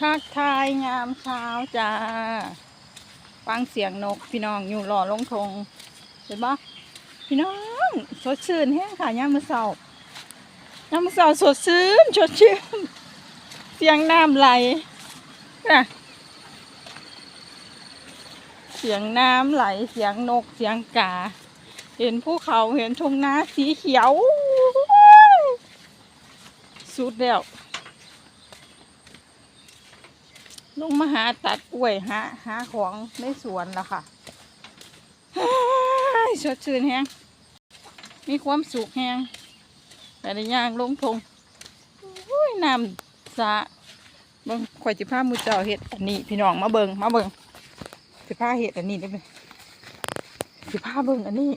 ทักทายงามเช้าจ้า ฟังเสียงนกพี่น้องอยู่รอลงทงเห็นปะพี่น้องสดชื่นแห้งค่ะย่ามมือเสายามมือเสาสดชื่นสดชื่น เสียงน้ำไหลน่ะเสียงน้ำไหลเสียงนกเสียงกา เห็นภูเขาเห็นทุ่งนาสีเขียว สุดแล้ว ลุงมาหาตัดกล้วยหาหาของในสวนแล้วค่ะสดชื่นแฮงมีความสุขแฮงแต่ได้ย่างลงทงอุ้ยน้ำสะเบิ่งข่อยจิพามูเจ้าเห็ดอันนี้พี่น้องมาเบิ่งมาเบิ่งจิพาเห็ดอันนี้ได้ไหมจิพาเบิ่งอันนี้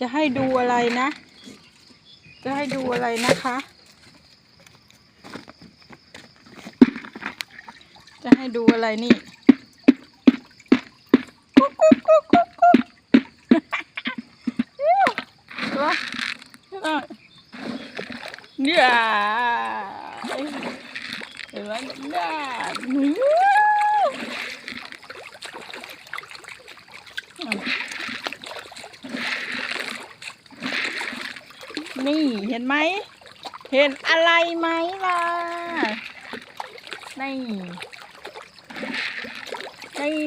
จะให้ดูอะไรนะ จะให้ดูอะไรนะคะ จะให้ดูอะไรนี่กุ๊กกุ๊กกุ๊กกุ๊กกุ๊กเดี๋ยวเดี๋ยวเนี่ยเห็นไหมเนี่ยนี่เห็นไหม เห็นอะไรไหมล่ะ นี่ นี่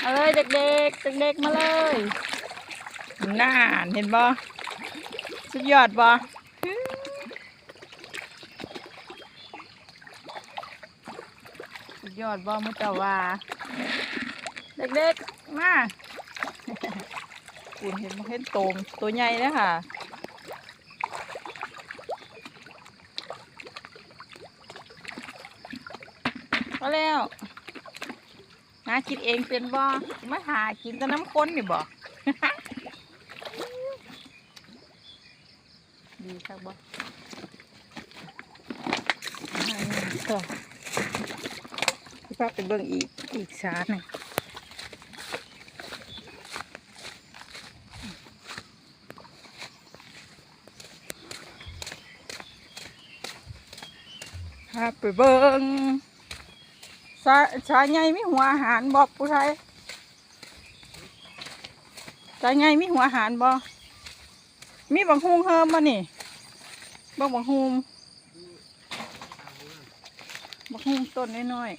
เอาเลยเด็กๆเด็กๆมาเลยน่านเห็นบ่สุดยอดบ่สุดยอดบ่มุตะว่าเด็กๆมาคุณเห็นบ่เห็นโตมตัวใหญ่เลยค่ะก็แล้ว หากินเองเป็นบ่มาหากินแต่น้ำข้นนี่บ่ดีครับบ่ต่อพี่ป้าไปเบิ่งอีกอีกสาหนึ่งพาไปเบิ่ง สาสาใหญ่มีหัวอาหารบอกผู้ไทยสาใหญ่มีหัวอาหารบอมีบังฮุงเฮิมบ่นี่บังบังฮุงบังฮุงต้นน้อย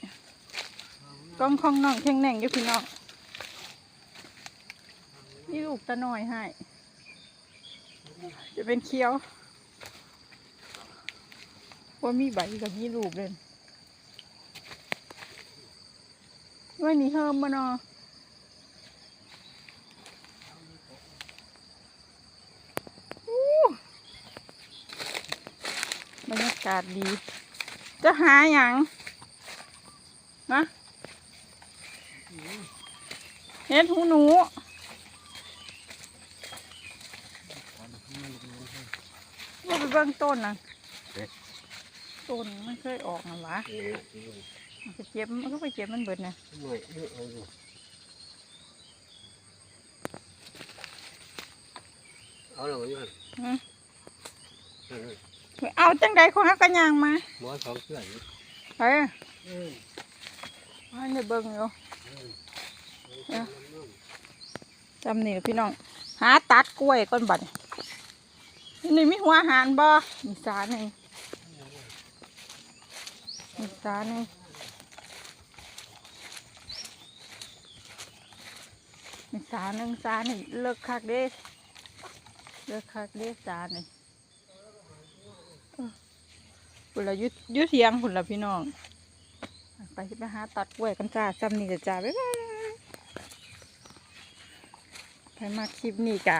ๆก้องข้องน้องแข็งแหน่งอยู่พี่น้องนี่ลูกตะน้อยให้ จะเป็นเคี้ยวว่ามีใบกับมีลูกเลย ว่านี่เฮิมมาเนาะอู้บรรยากาศดี จะหาอย่างนะเฮ็ดหูหนูว่าไปเบื้องต้นนะต้นไม่เคยออกนะวะ มันไปเจ็บมันก็ไปเจ็บมันเบิดนะเอาแล้วมันอยู่หั่นอืมนั่นน่ะเอาจังใดของฮักกันยางมาหมอสองเสื้ออยู่เฮ้ยเออให้ในเบิ่งอยู่เออจำนี่ล่ะพี่น้อง หาตัดกล้วยก่อนบัดนี้นี่มีหัวอาหารบ่มีสาหนึ่งมีสาหนึ่ง สาหนึ่งสาหนึ่งเลิกคักเด้เลิกคักเด้สาหนึ่งพุ่ละยุยุเสียงพุ่นละพี่น้อง ไปไปหาตัดกล้วยกันจ้าจำนี่จ้ะจ้าบ๊ายบายใครมาคลิปนี้กะ